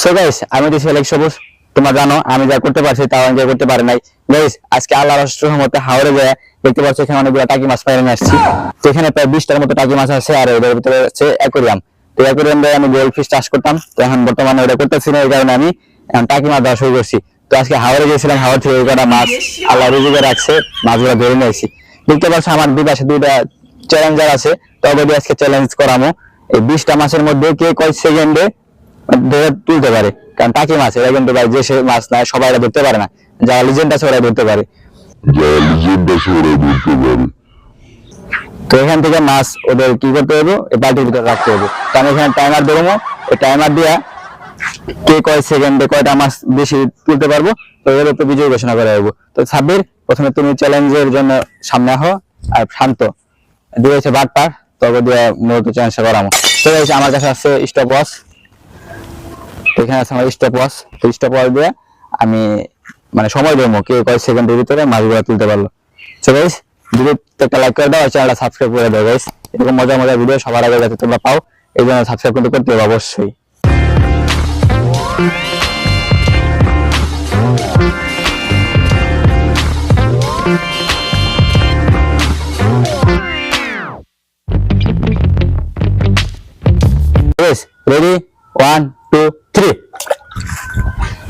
So guys আমি সবুজ। তোমরা জানো, আমি যা করতে পারছি তাও এনজয় করতে নাই। গাইস আজকে আল্লাহ হাওড়ে যায় দেখতে পাচ্ছ, এখানে অনেকগুলো টাকি মাছ আসছি। প্রায় বিশটার মতো টাকি মাছ আছে, আর ওদের ভিতরে হচ্ছে অ্যাকোরিয়াম তো অ্যাকোরিয়াম দিয়ে আমি গোল্ড ফিশ চাষ করতাম। তো এখন বর্তমানে ওটা করতেছি না, এই কারণে আমি টাকি মাছ দেওয়া শুরু করছি। তো আজকে হাওড়ে গেছিলাম হাওড় থেকে কটা মাছ আল্লাহ রুজিকে রাখছে, মাছগুলো ধরে নিয়েছি দেখতে পাচ্ছ, আমার দুই পাশে দুইটা চ্যালেঞ্জার আছে। তবে আজকে চ্যালেঞ্জ করামো। এই বিশটা মাছের মধ্যে কে কয় সেকেন্ডে ধরে তুলতে পারে। কারণ টাকি মাছ এরা কিন্তু ভাই যে সে মাছ না সবাই এরা ধরতে পারে না। যারা লিজেন্ড আছে ওরা ধরতে পারে। তো এখান থেকে মাছ ওদের কি করতে হবে? এই বালতির ভিতরে রাখতে হবে। তো আমি এখানে টাইমার দেবো এই টাইমার দিয়া কে কয় সেকেন্ডে কয়টা মাছ বেশি তুলতে পারব তো এর উপর বিজয় ঘোষণা করা হবে তো সাব্বির প্রথমে তুমি চ্যালেঞ্জের জন্য সামনে হো আর শান্ত। দিয়েছে বাট পার তবে দিয়ে মূলত চ্যালেঞ্জটা করামো। তো আমার কাছে আছে স্টপ ওয়াচ এখানে আছে আমার স্টপ ওয়াচ তো স্টপ ওয়াচ দিয়ে আমি মানে সময় দেবো। কেউ কয় সেকেন্ডের ভিতরে মাছগুলো তুলতে পারল। তো গাইস একটা লাইক করে দাও চ্যানেলটা সাবস্ক্রাইব করে দাও গাইস এরকম মজার মজার ভিডিও সবার আগে যাতে তোমরা পাও, এই জন্য সাবস্ক্রাইব কিন্তু করতে হবে অবশ্যই। রেডি ওয়ান টু থ্রি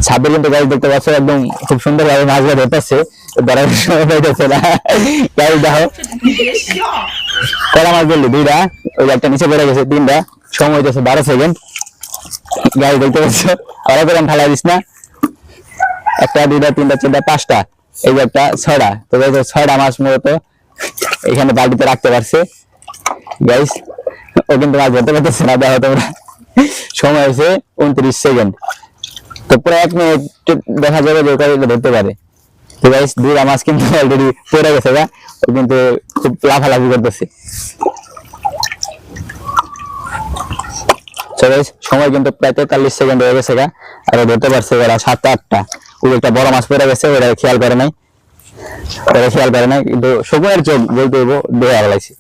ছাব্বিশ কিন্তু গাড়ি দেখতে পাচ্ছ, একদম খুব সুন্দর ভাবে ধরতেছে। দেখো। কড়া মাছ দুইটা। ওই নিচে পড়ে গেছে, তিনটা। সময় সেকেন্ড গাড়ি দেখতে পাচ্ছ আরও দিস না। একটা, দুইটা, তিনটা, চারটা, পাঁচটা। যে একটা, ছয়টা। তো ছয়টা মাছ মূলত এখানে বালতিতে রাখতে পারছে। গাইস ও কিন্তু মাছ ধরতে পারতেছে না, দেখো তোমরা। সময় হয়েছে উনত্রিশ সেকেন্ড তো পুরো এক মিনিট দেখা যাবে যে ওটা ধরতে পারে। তো গাইস দুইটা মাছ কিন্তু অলরেডি পড়ে গেছে গা। ও কিন্তু খুব লাফালাফি করতেছে। সময় কিন্তু প্রায় তেতাল্লিশ সেকেন্ড হয়ে গেছে গা। আর ধরতে পারছে ওরা সাতটা আটটা। ওই একটা বড় মাছ পড়ে গেছে, ওরা খেয়াল করে নাই। ওরা খেয়াল করে নাই, কিন্তু সময়ের চোখ বলতে হইব দেওয়া লাগছে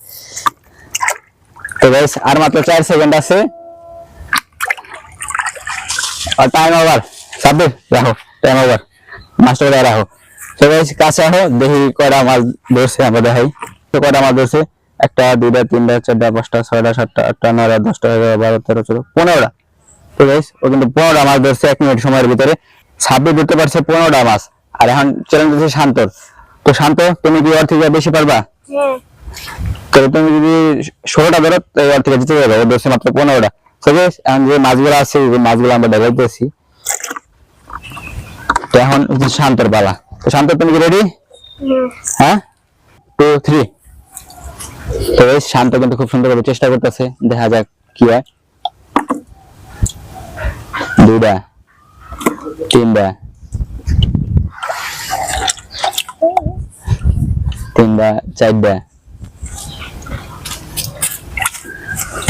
তো গাইস আর মাত্র চার সেকেন্ড আছে। আর টাইম ওভার সাব্বির রাখো টাইম ওভার মাস্টার রাখো তো গাইস কাছে আহো দেখি কয়টা মাছ ধরছে আমরা দেখাই তো কয়টা মাছ ধরছে? একটা দুইটা তিনটা চারটা পাঁচটা ছয়টা সাতটা আটটা নয়টা দশটা এগারো বারো তেরো চোদ্দ পনেরোটা। তো গাইস ও কিন্তু পনেরোটা মাছ ধরছে এক মিনিট সময়ের ভিতরে। ছাব্বিশ ধরতে পারছে পনেরোটা মাছ। আর এখন চ্যালেঞ্জ হচ্ছে শান্তর তো শান্ত তুমি কি ওর থেকে বেশি পারবা? তো তুমি যদি ষোলোটা ধরো তো ওর থেকে জিতে যাবে। ওর ধরছে মাত্র পনেরোটা। তো guys, এখন যে মাছগুলো আছে ওই মাছগুলো আমরা দেখাইতেছি। তো এখন শান্তর পালা। তো শান্ত তুমি কি রেডি হ্যাঁ? টু থ্রি তো শান্ত কিন্তু খুব সুন্দর করে চেষ্টা করতেছে। দেখা যাক কি হয়। দুইটা তিনটা। তিনটা চারটা।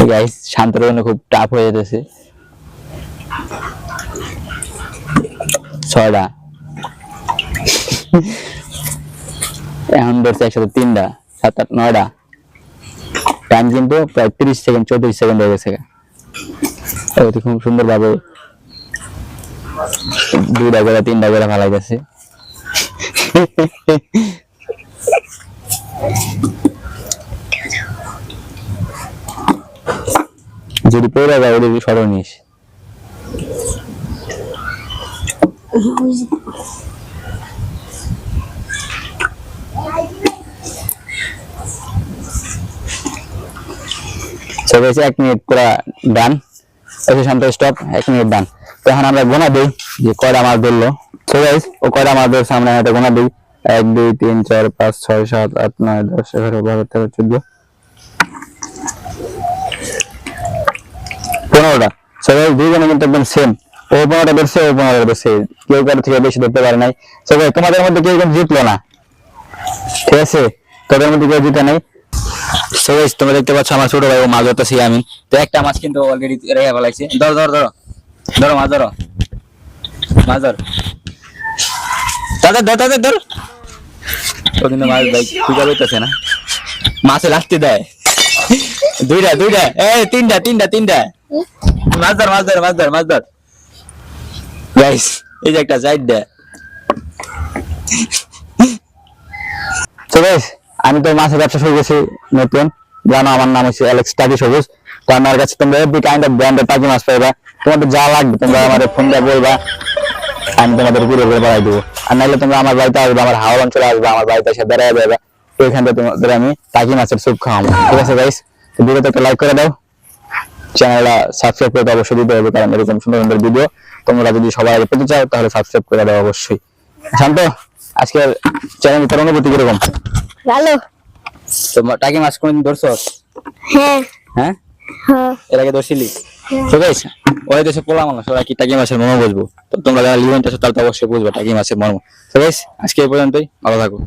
গাইস শান্তর জন্য খুব টাফ হয়ে যেতেছে। ছয়টা। এখন ধরছে একসাথে তিনটা, সাত, আট, নয়টা। টাইম কিন্তু প্রায় তিরিশ সেকেন্ড চৌত্রিশ সেকেন্ড হয়ে গেছে। খুব সুন্দর ভাবে দুইটা করে, তিনটা করে ভালো গেছে যদি পড়ে যায়, ওদের সরো নিস। সে এক মিনিট পুরা ডান এসে শান্ত স্টপ এক মিনিট ডান তো এখন আমরা গোনা দিই, যে কয়টা মাছ ধরলো। গাইস ও কয়টা মাছ ধরছে আমরা গোনা দিই। এক, দুই, তিন, চার, পাঁচ, ছয়, সাত, আট, নয়, দশ, এগারো, বারো, তেরো, চোদ্দ। পনেরোটা। সবাই দুইজনে কিন্তু একদম সেম ও পনেরোটা ও পনেরোটা কেউ কারও থেকে বেশি ধরতে পারে নাই। সবাই তোমাদের মধ্যে কেউ কিন্তু জিতলো না? ঠিক আছে? তোদের মধ্যে কেউ জিতে নাই? guys, তোমরা দেখতে পাচ্ছ আমার ছোট ভাই ও মাছ ধরতেছি আমি। তো একটা মাছ কিন্তু অলরেডি রেখে ফেলাইছে। ধরো ধরো ধরো। ধরো মাছ ধরো। মাছ দাদা ধর দাদা ধর। ও কিন্তু মাছ ভাই না। মাছে লাগতে দেয়। দুইটা দুইটা। এই তিনটা তিনটা তিনটা। মাছ ধর মাছ ধর মাছ ধর মাছ ধর গাইস এই যে একটা সাইড দেয়। তো গাইস আমি তো মাছের ব্যবসা শুরু করছি নতুন। জানো আমার নাম হচ্ছে অ্যালেক্স টাকি সবুজ তো আমার কাছে তোমরা এভরি কাইন্ড অফ ব্র্যান্ডের টাকি মাছ পাইবা। তোমাদের যা লাগবে তোমরা আমাদের ফোন দিয়ে বলবা। আমি তোমাদের ঘুরে ঘুরে বাড়াই দেবো। আর নাহলে তোমরা আমার বাড়িতে আসবে, আমার হাওড় অঞ্চলে আসবে, আমার বাড়িতে এসে বেড়াই যাবে। তো এখান থেকে তোমাদের আমি টাকি মাছের স্যুপ খাওয়াবো। ঠিক আছে গাইস ভিডিওতে একটা লাইক করে দাও। চ্যানেলটা সাবস্ক্রাইব করে অবশ্যই দিতে হবে কারণ এরকম সুন্দর সুন্দর ভিডিও তোমরা যদি সবার আগে পেতে চাও তাহলে সাবস্ক্রাইব করে দাও অবশ্যই। শান্ত আজকের চ্যানেল তোর অনুভূতি কীরকম? ভালো। তো টাকি মাছ কোনদিন ধরছো? হ্যাঁ। হ্যাঁ? হ্যাঁ। এর আগে ধরছিলি? তো গাইস ওই দেশে পোলা মানুষ ওরা কি টাকি মাছের মর্ম বুঝব? তো তোমরা যারা লিভেন্ট আছো তাহলে তো অবশ্যই বুঝবে টাকি মাছের মর্ম। তো গাইস আজকে এই পর্যন্তই ভালো থাকো।